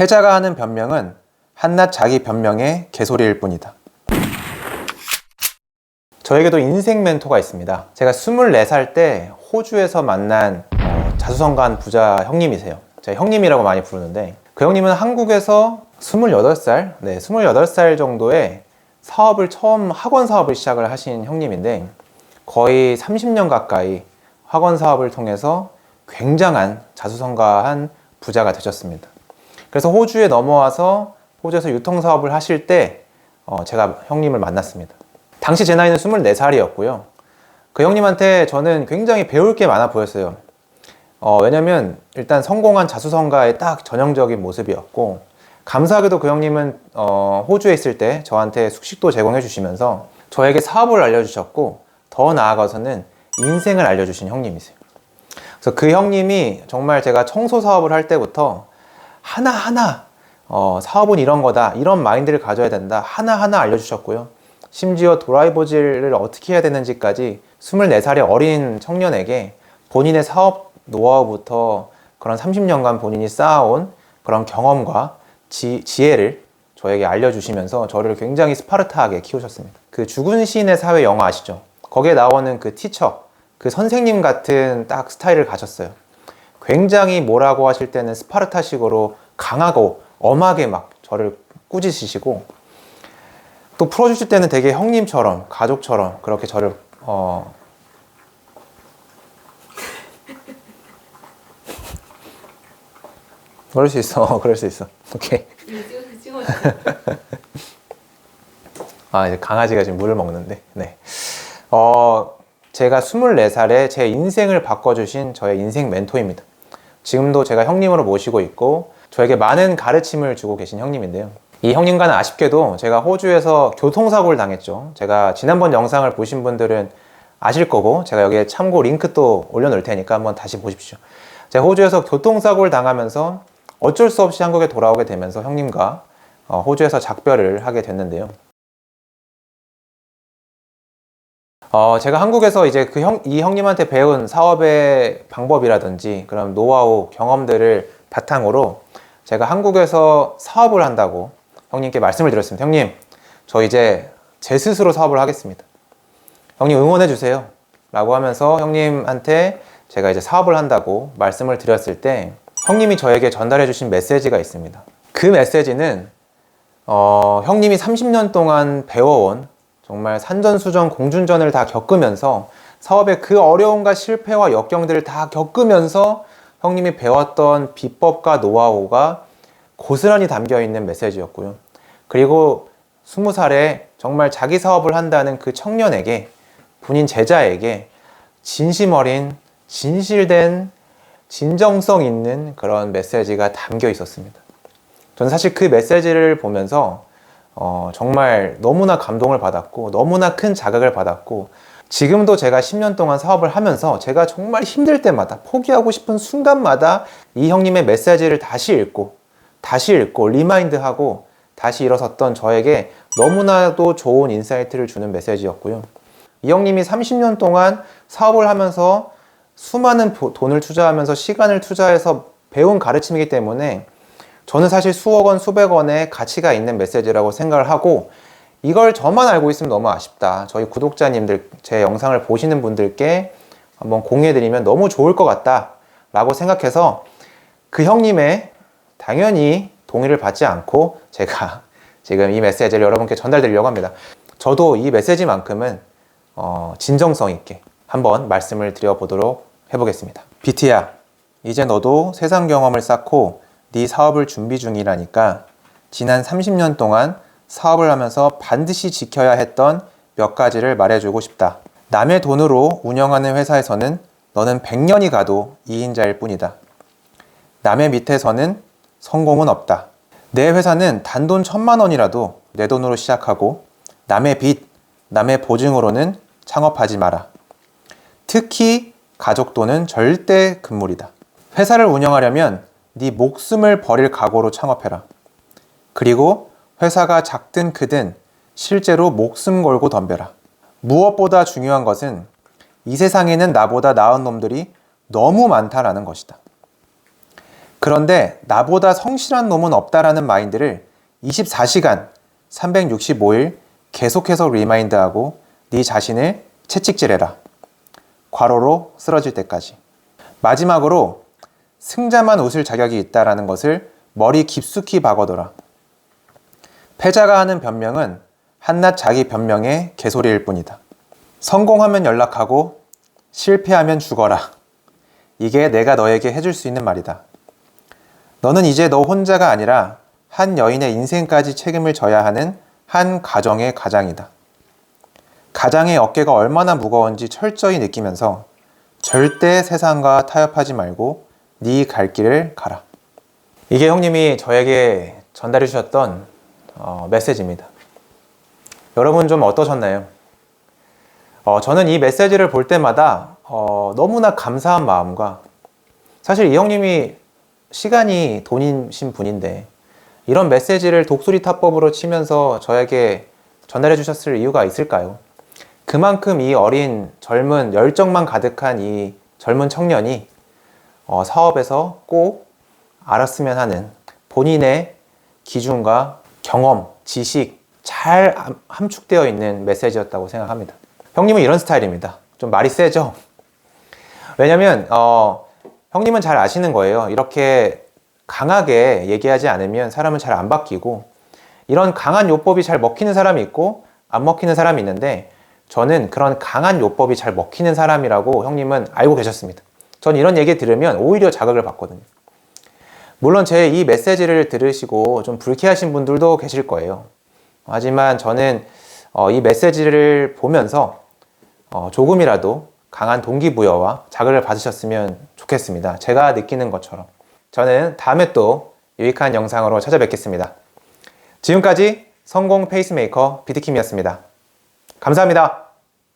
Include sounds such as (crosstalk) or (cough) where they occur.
패자가 하는 변명은 한낱 자기 변명의 개소리일 뿐이다. 저에게도 인생 멘토가 있습니다. 제가 24살 때 호주에서 만난 어, 자수성가한 부자 형님이세요. 제가 형님이라고 많이 부르는데 그 형님은 한국에서 28살, 네, 28살 정도에 사업을 처음 학원 사업을 시작을 하신 형님인데 거의 30년 가까이 학원 사업을 통해서 굉장한 자수성가한 부자가 되셨습니다. 그래서 호주에 넘어와서 호주에서 유통 사업을 하실 때 어, 제가 형님을 만났습니다. 당시 제 나이는 24살이었고요. 그 형님한테 저는 굉장히 배울 게 많아 보였어요. 어, 왜냐면 일단 성공한 자수성가의 딱 전형적인 모습이었고 감사하게도 그 형님은 어, 호주에 있을 때 저한테 숙식도 제공해 주시면서 저에게 사업을 알려주셨고 더 나아가서는 인생을 알려주신 형님이세요. 그래서 그 형님이 정말 제가 청소 사업을 할 때부터 하나하나 어, 사업은 이런 거다 이런 마인드를 가져야 된다 하나하나 알려주셨고요. 심지어 드라이버질을 어떻게 해야 되는지까지 24살의 어린 청년에게 본인의 사업 노하우부터 그런 30년간 본인이 쌓아온 그런 경험과 지, 지혜를 저에게 알려주시면서 저를 굉장히 스파르타하게 키우셨습니다. 그 죽은 시인의 사회 영화 아시죠? 거기에 나오는 그 티처, 그 선생님 같은 딱 스타일을 가졌어요. 굉장히 뭐라고 하실 때는 스파르타식으로 강하고 엄하게 막 저를 꾸짖으시고 또 풀어주실 때는 되게 형님처럼 가족처럼 그렇게 저를 어 (laughs) 그럴 수 있어 (laughs) 그럴 수 있어. 오케이. (laughs) 아 이제 강아지가 지금 물을 먹는데? 네 어 제가 24살에 제 인생을 바꿔주신 저의 인생 멘토입니다 지금도 제가 형님으로 모시고 있고 저에게 많은 가르침을 주고 계신 형님인데요 이 형님과는 아쉽게도 제가 호주에서 교통사고를 당했죠. 제가 지난번 영상을 보신 분들은 아실 거고 제가 여기에 참고 링크 또 올려놓을 테니까 한번 다시 보십시오. 제가 호주에서 교통사고를 당하면서 어쩔 수 없이 한국에 돌아오게 되면서 형님과 어, 호주에서 작별을 하게 됐는데요. 어, 제가 한국에서 이제 그 형, 이 형님한테 배운 사업의 방법이라든지 그런 노하우, 경험들을 바탕으로 제가 한국에서 사업을 한다고 형님께 말씀을 드렸습니다. 형님, 저 이제 제 스스로 사업을 하겠습니다. 형님 응원해 주세요. 라고 하면서 형님한테 제가 이제 사업을 한다고 말씀을 드렸을 때 형님이 저에게 전달해 주신 메시지가 있습니다. 그 메시지는 어, 형님이 30년 동안 배워온 정말 산전수전 공준전을 다 겪으면서 사업의 그 어려움과 실패와 역경들을 다 겪으면서 형님이 배웠던 비법과 노하우가 고스란히 담겨 있는 메시지였고요. 그리고 20살에 정말 자기 사업을 한다는 그 청년에게 본인 제자에게 진심 어린 진실된 진정성 있는 그런 메시지가 담겨 있었습니다. 저는 사실 그 메시지를 보면서 어, 정말 너무나 감동을 받았고 너무나 큰 자극을 받았고 지금도 제가 10년 동안 사업을 하면서 제가 정말 힘들 때마다 포기하고 싶은 순간마다 이 형님의 메시지를 다시 읽고 다시 읽고 리마인드하고 다시 일어섰던 저에게 너무나도 좋은 인사이트를 주는 메시지였고요. 이 형님이 30년 동안 사업을 하면서 수많은 돈을 투자하면서 시간을 투자해서 배운 가르침이기 때문에 저는 사실 수억 원, 수백 원의 가치가 있는 메시지라고 생각을 하고 이걸 저만 알고 있으면 너무 아쉽다. 저희 구독자님들, 제 영상을 보시는 분들께 한번 공유해드리면 너무 좋을 것 같다. 라고 생각해서 그 형님의 당연히 동의를 받지 않고 제가 (laughs) 지금 이 메시지를 여러분께 전달드리려고 합니다. 저도 이 메시지만큼은 어, 진정성 있게 한번 말씀을 드려보도록 해보겠습니다. 비티야, 이제 너도 세상 경험을 쌓고 네 사업을 준비 중이라니까 지난 30년 동안 사업을 하면서 반드시 지켜야 했던 몇 가지를 말해주고 싶다. 남의 돈으로 운영하는 회사에서는 너는 100년이 가도 2인자일 뿐이다. 남의 밑에서는 성공은 없다. 내 회사는 단돈 천만 원이라도 내 돈으로 시작하고 남의 빚, 남의 보증으로는 창업하지 마라. 특히 가족 돈은 절대 금물이다. 회사를 운영하려면 네 목숨을 버릴 각오로 창업해라. 그리고 회사가 작든 크든 실제로 목숨 걸고 덤벼라. 무엇보다 중요한 것은 이 세상에는 나보다 나은 놈들이 너무 많다라는 것이다. 그런데 나보다 성실한 놈은 없다라는 마인드를 24시간 365일 계속해서 리마인드하고 네 자신을 채찍질해라. 과로로 쓰러질 때까지. 마지막으로 승자만 웃을 자격이 있다라는 것을 머리 깊숙이 박아둬라. 패자가 하는 변명은 한낱 자기 변명의 개소리일 뿐이다. 성공하면 연락하고 실패하면 죽어라. 이게 내가 너에게 해줄 수 있는 말이다. 너는 이제 너 혼자가 아니라 한 여인의 인생까지 책임을 져야 하는 한 가정의 가장이다. 가장의 어깨가 얼마나 무거운지 철저히 느끼면서 절대 세상과 타협하지 말고 네 갈 길을 가라. 이게 형님이 저에게 전달해 주셨던 어, 메시지입니다. 여러분 좀 어떠셨나요? 어, 저는 이 메시지를 볼 때마다 어, 너무나 감사한 마음과 사실 이 형님이 시간이 돈이신 분인데 이런 메시지를 독수리 타법으로 치면서 저에게 전달해 주셨을 이유가 있을까요? 그만큼 이 어린 젊은 열정만 가득한 이 젊은 청년이 어, 사업에서 꼭 알았으면 하는 본인의 기준과 경험, 지식 잘 함- 함축되어 있는 메시지였다고 생각합니다. 형님은 이런 스타일입니다. 좀 말이 세죠? 왜냐면 어, 형님은 잘 아시는 거예요. 이렇게 강하게 얘기하지 않으면 사람은 잘 안 바뀌고 이런 강한 요법이 잘 먹히는 사람이 있고 안 먹히는 사람이 있는데 저는 그런 강한 요법이 잘 먹히는 사람이라고 형님은 알고 계셨습니다. 전 이런 얘기 들으면 오히려 자극을 받거든요. 물론 제 이 메시지를 들으시고 좀 불쾌하신 분들도 계실 거예요. 하지만 저는 어, 이 메시지를 보면서 어, 조금이라도 강한 동기부여와 자극을 받으셨으면 좋겠습니다. 제가 느끼는 것처럼. 저는 다음에 또 유익한 영상으로 찾아뵙겠습니다. 지금까지 성공 페이스메이커 비트킴이었습니다. 감사합니다.